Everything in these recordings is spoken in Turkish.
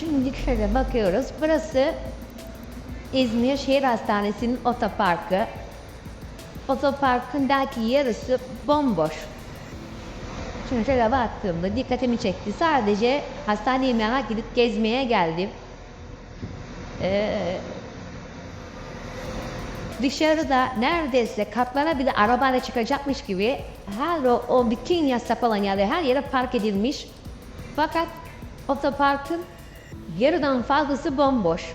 Şimdi şöyle bakıyoruz. Burası İzmir Şehir Hastanesi'nin otoparkı. Otoparkın belki yarısı bomboş. Şimdi şöyle baktığımda dikkatimi çekti. Sadece hastaneyi merak edip gezmeye geldim. Ee, dışarıda neredeyse katlara bile arabayla çıkacakmış gibi her o, o bütün yasak olan yerler her yere park edilmiş. Fakat otoparkın yarıdan fazlası bomboş.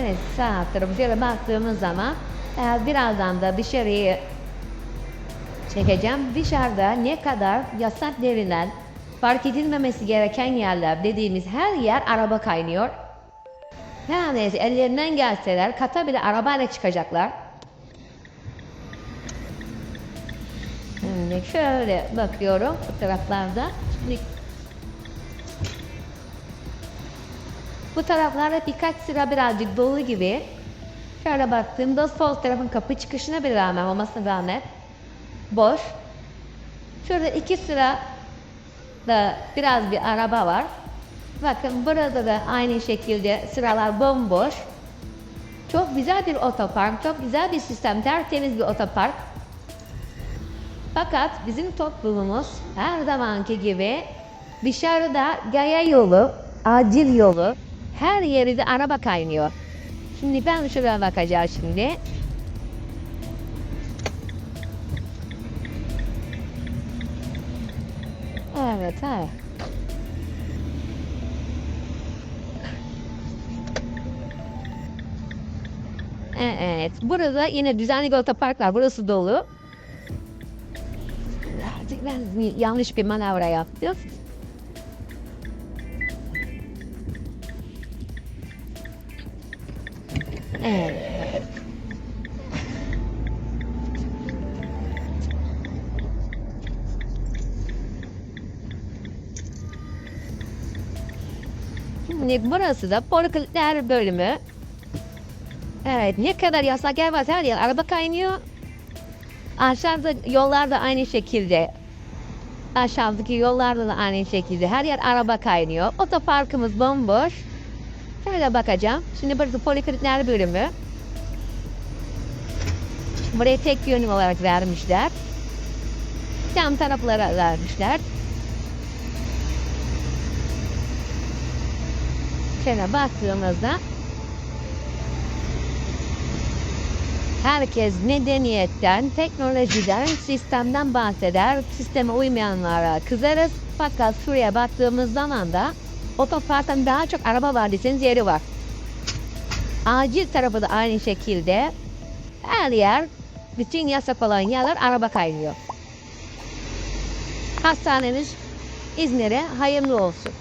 Evet sağ tarafı şöyle baktığımız zaman birazdan da dışarıyı çekeceğim. Dışarıda ne kadar yasak denilen fark edilmemesi gereken yerler dediğimiz her yer araba kaynıyor. Her neyse ellerinden gelseler kata bile arabayla çıkacaklar. Şimdi şöyle bakıyorum bu taraflarda. Şimdi bu taraflarda birkaç sıra birazcık dolu gibi. Şöyle baktığımda sol tarafın kapı çıkışına bir rağmen olmasına rağmen boş. Şurada iki sıra da biraz bir araba var. Bakın burada da aynı şekilde sıralar bomboş. Çok güzel bir otopark, çok güzel bir sistem, tertemiz bir otopark. Fakat bizim toplumumuz her zamanki gibi dışarıda gaya yolu, acil yolu, her yeri de araba kaynıyor. Şimdi ben şuraya bakacağım şimdi. Evet, evet. Evet, burada yine düzenli otopark var. Burası dolu. Ben yanlış bir manevra yaptım. Evet. Şimdi burası da poliklinikler bölümü. Evet ne kadar yasak yer var her yer araba kaynıyor. Aşağıda yollar da aynı şekilde. Aşağıdaki yollarda da aynı şekilde. Her yer araba kaynıyor. Otoparkımız bomboş. Şöyle bakacağım. Şimdi burası poliklinikler bölümü. Buraya tek yönüm olarak vermişler. Yan taraflara vermişler. Şöyle baktığımızda herkes medeniyetten, teknolojiden, sistemden bahseder. Sisteme uymayanlara kızarız. Fakat şuraya baktığımız zaman da otoparktan daha çok araba var deseniz yeri var. Acil tarafı da aynı şekilde her yer, bütün yasak olan yerler araba kaynıyor. Hastanemiz İzmir'e hayırlı olsun.